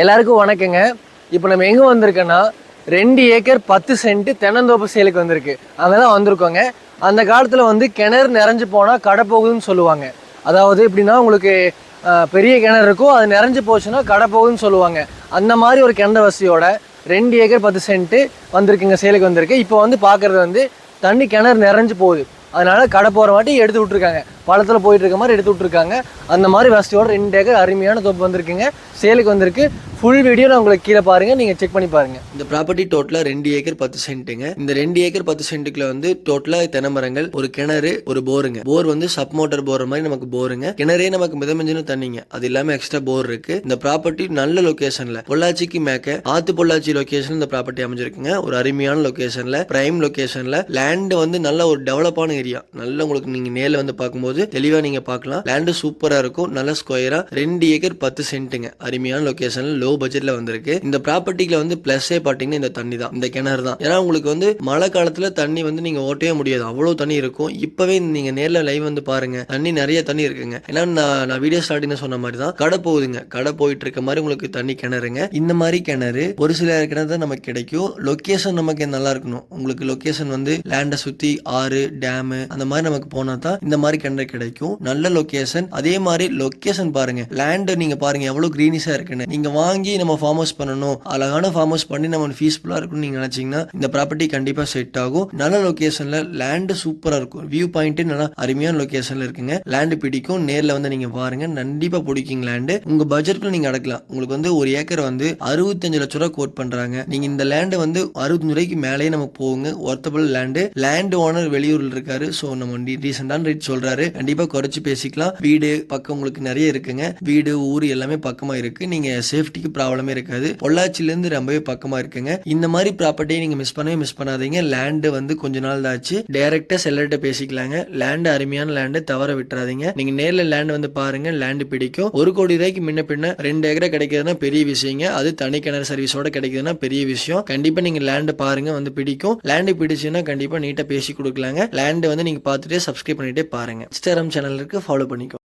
எல்லாருக்கும் வணக்கங்க. இப்போ நம்ம எங்கே வந்திருக்கோன்னா ரெண்டு ஏக்கர் பத்து சென்ட் தென்னந்தோப்பு சேலுக்கு வந்திருக்கு. அங்கே தான் வந்திருக்கோங்க. அந்த காலத்தில் வந்து கிணறு நிறைஞ்சு போனால் கடை போகுதுன்னு சொல்லுவாங்க. அதாவது எப்படின்னா உங்களுக்கு பெரிய கிணறு இருக்கும் அது நிறைஞ்சு போச்சுன்னா கடை போகுதுன்னு சொல்லுவாங்க. அந்த மாதிரி ஒரு கிணறு வசதியோட ரெண்டு ஏக்கர் பத்து சென்ட்டு வந்திருக்குங்க சேலுக்கு வந்திருக்கு. இப்போ வந்து பார்க்குறது வந்து தண்ணி கிணறு நிறைஞ்சு போகுது. அதனால் கடை போகிற வாட்டி எடுத்து விட்ருக்காங்க பழத்தில் போயிட்டு இருக்க மாதிரி எடுத்து விட்ருக்காங்க அந்த மாதிரி வசதியோட ரெண்டு ஏக்கர் அருமையான தோப்பு வந்திருக்குங்க. சேலுக்கு வந்திருக்கு. ஃபுல் வீடியோ நான் உங்களுக்கு கீழே பாருங்க. நீங்கள் செக் பண்ணி பாருங்க. இந்த ப்ராப்பர்ட்டி டோட்டலாக ரெண்டு ஏக்கர் பத்து சென்ட்டுங்க இந்த ரெண்டு ஏக்கர் பத்து சென்ட்டுக்குள்ள வந்து டோட்டலாக தென்னை மரங்கள் ஒரு கிணறு ஒரு போருங்க. போர் வந்து சப் மோட்டர் போர் மாதிரி நமக்கு போருங்க. கிணறே நமக்கு மிதமிஞ்சின தண்ணிங்க. அது இல்லாமல் எக்ஸ்ட்ரா போர் இருக்கு. இந்த ப்ராப்பர்ட்டி நல்ல லொகேஷன்ல பொள்ளாச்சிக்கு மேக்க ஆத்து பொள்ளாச்சி லொகேஷன் இந்த ப்ராப்பர்ட்டி அமைஞ்சிருக்குங்க. ஒரு அருமையான லொகேஷன்ல பிரைம் லொகேஷன்ல லேண்ட் வந்து நல்ல ஒரு டெவலப்பான ஏரியா நல்ல உங்களுக்கு நீங்க நேரில் வந்து பார்க்கும்போது தெளிவா நீங்க பார்க்கலாம் லேண்டு சூப்பரா இருக்கும். நல்ல ஸ்கொயரா ரெண்டு ஏக்கர் பத்து சென்ட்டுங்க அருமையான லொகேஷன்ல லோ பட்ஜெட்ல வந்திருக்கு. இந்த ப்ராப்பர்ட்டிக்கு வந்து பிளஸ்ஸே பாத்தீங்கன்னா இந்த தண்ணி தான். இந்த கிணறு தான். ஏன்னா உங்களுக்கு வந்து மழை காலத்துல தண்ணி வந்து நீங்க ஓட்டவே முடியாது. அவ்வளவு தண்ணி இருக்கும். இப்பவே நீங்க நேர்ல லைவ் வந்து பாருங்க. தண்ணி நிறைய தண்ணி இருக்குங்க. ஏன்னா நான் நான் வீடியோ ஸ்டார்டிங்ல சொன்ன மாதிரி தான். கடை போகுதுங்க. கடை போயிட்டு இருக்க மாதிரி உங்களுக்கு தண்ணி கிணறுங்க. இந்த மாதிரி கிணறு ஒரு சில கிணறு தான் நமக்கு கிடைக்கும். லொகேஷன் நமக்கு நல்லா இருக்கணும். உங்களுக்கு லொகேஷன் வந்து லேண்டை சுத்தி ஆறு டேமு அந்த மாதிரி நமக்கு போனா தான் இந்த மாதிரி கிணறு கிடைக்கும். நல்ல லொக்கேஷன் அதே மாதிரி லொக்கேஷன் பாருங்க. லேண்ட் நீங்க பாருங்க எவ்வளவு கிரீனிஷா இருக்குன்னு. நீங்க வாங்கி நம்ம ஃபார்ம் ஹவுஸ் பண்ணணும். அழகான ஃபார்ம் ஹவுஸ் பண்ணி நம்ம ஃபீஸ்ஃபுல்லா இருக்கும்னு நீங்க நினைச்சீங்கன்னா இந்த ப்ராப்பர்ட்டி கண்டிப்பா செட் ஆகும். நல்ல லொக்கேஷன்ல லேண்ட் சூப்பரா இருக்கும். வியூ பாயிண்ட் நல்லா அருமையான லொக்கேஷன்ல இருக்குங்க. லேண்ட் பிடிக்கும். நேர்ல வந்து நீங்க பாருங்க. கண்டிப்பா பிடிக்கும் லேண்டு உங்க பட்ஜெட்ல நீங்க அடக்கலாம். உங்களுக்கு வந்து ஒரு ஏக்கர் வந்து அறுபத்தஞ்சு லட்ச ரூபா கோட் பண்றாங்க. நீங்க இந்த லேண்ட் வந்து அறுபத்தஞ்சு ரூபாய்க்கு மேலேயே நமக்கு போகுங்க ஒர்த்தபிள் லேண்டு லேண்ட் ஓனர் வெளியூர்ல இருக்காரு. ஸோ நம்ம ரீசெண்டான ரேட் சொல்றாரு. கண்டிப்பா குறைச்சு பேசிக்கலாம். வீடு பக்கம் உங்களுக்கு நிறைய இருக்குங்க. வீடு ஊர் எல்லாமே பக்கமா இருக்கு. நீங்க சேஃப்டிக்கு ப்ராப்ளமே இருக்காது. பொள்ளாச்சில இருந்து ரொம்பவே பக்கமா இருக்குங்க. இந்த மாதிரி ப்ராப்பர்ட்டியை நீங்க மிஸ் பண்ணவே மிஸ் பண்ணாதீங்க. லேண்டு வந்து கொஞ்ச நாள் தான் ஆச்சு டைரக்டா செல்லர்கிட்ட பேசிக்கலாங்க. லேண்டு அருமையான லேண்டு தவற விட்டுறாதீங்க. நீங்க நேர்ல லேண்ட் வந்து பாருங்க. லேண்டு பிடிக்கும். ஒரு கோடி ரூபாய்க்கு முன்ன பின்ன ரெண்டு ஏக்கரை கிடைக்கிறதுனா பெரிய விஷயங்க. அது தனி கிணறு சர்வீஸோட கிடைக்குதுன்னா பெரிய விஷயம். கண்டிப்பா நீங்க லேண்டு பாருங்க. வந்து பிடிக்கும். லேண்டு பிடிச்சுன்னா கண்டிப்பா நீட்டா பேசி கொடுக்கலாங்க. லேண்டு வந்து நீங்க பார்த்துட்டே சப்ஸ்கிரைப் பண்ணிட்டே பாருங்க. இன்ஸ்டாகிராம் சேனல் இருக்குது ஃபாலோ பண்ணிக்கோ